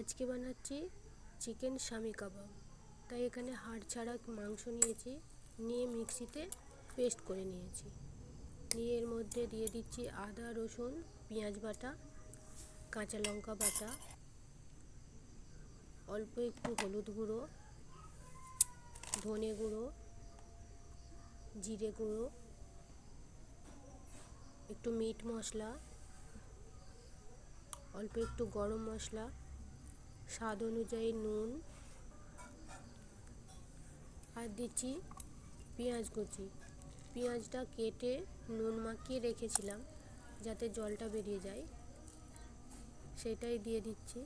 আজকে বানাচ্ছি চিকেন স্বামী কাবাব। তাই এখানে হাড় ছাড়া মাংস নিয়েছি, নিয়ে মিক্সিতে পেস্ট করে নিয়েছি। নিয়ে এর মধ্যে দিয়ে দিচ্ছি আদা, রসুন, পেঁয়াজ বাটা, কাঁচা লঙ্কা বাটা, অল্প একটু হলুদ গুঁড়ো, ধনে গুঁড়ো, জিরে গুঁড়ো, একটু মিট মশলা, অল্প একটু গরম মশলা স্বাদ অনুযায়ী নুন আর দিচ্ছি পেঁয়াজ কুচি। পেঁয়াজটা কেটে নুন মাখিয়ে রেখেছিলাম যাতে জলটা বেরিয়ে যায়। সেটাই দিয়ে দিচ্ছি।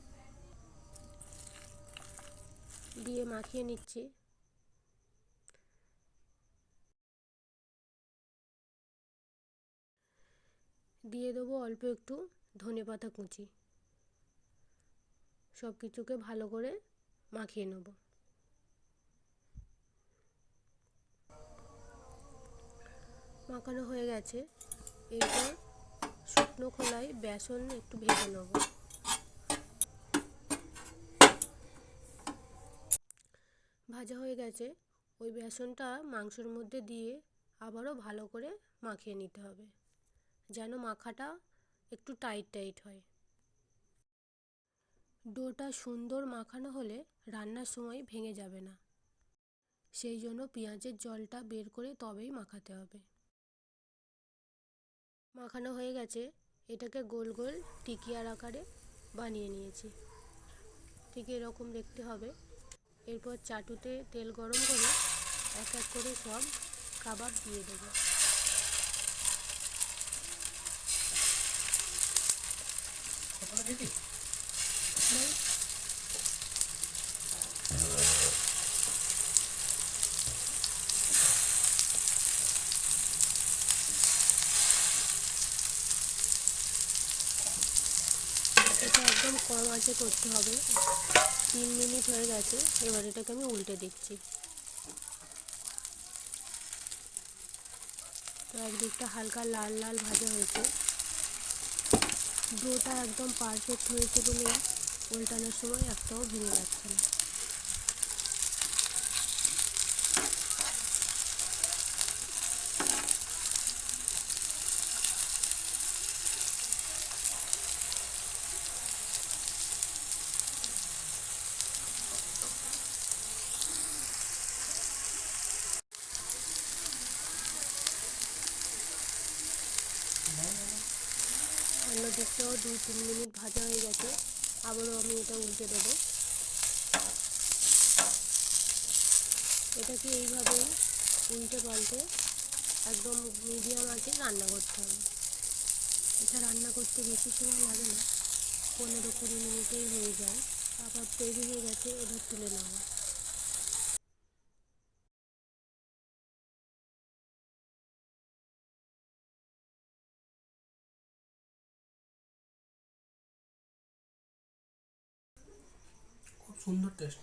দিয়ে মাখিয়ে নিচ্ছি। দিয়ে দেবো অল্প একটু ধনে পাতা কুচি। সব কিছুকে ভালো করে মাখিয়ে নেব। মাখানো হয়ে গেছে। এরপর শুকনো খোলায় বেসন একটু ভেজে নেব। ভাজা হয়ে গেছে। ওই বেসনটা মাংসর মধ্যে দিয়ে আবারও ভালো করে মাখিয়ে নিতে হবে। যেন মাখাটা একটু টাইট টাইট হয়। ডোটা সুন্দর মাখানো হলে রান্নার সময় ভেঙে যাবে না। সেই জন্য পেঁয়াজের জলটা বের করে তবেই মাখাতে হবে। মাখানো হয়ে গেছে, এটাকে গোল গোল টিকিয়ার আকারে বানিয়ে নিয়েছি। ঠিক এরকম দেখতে হবে। এরপর চাটুতে তেল গরম করে এক এক করে সব কাবাব দিয়ে দেবো। এটা একদম কম আছে করতে হবে। তিন মিনিট হয়ে গেছে, এবার এটাকে আমি উল্টে দিচ্ছি। তো একদিকটা হালকা লাল লাল ভাজা হয়েছে। ডোটা একদম পারফেক্ট হয়েছে বলে উল্টানোর সময় একটাও ভেঙে যাচ্ছে না। অন্য দিকটাও দু তিন মিনিট ভাজা হয়ে গেছে। আবারও আমি এটা উল্টে দেবো। এটাকে এইভাবেই উল্টে পাল্টে একদম মিডিয়াম আঁচে রান্না করতে হবে। এটা রান্না করতে বেশি সময় লাগে না, পনেরো কুড়ি মিনিটেই হয়ে যায়। আবার তৈরি হয়ে গেছে, এবার তুলে নেওয়া খুব সুন্দর টেস্ট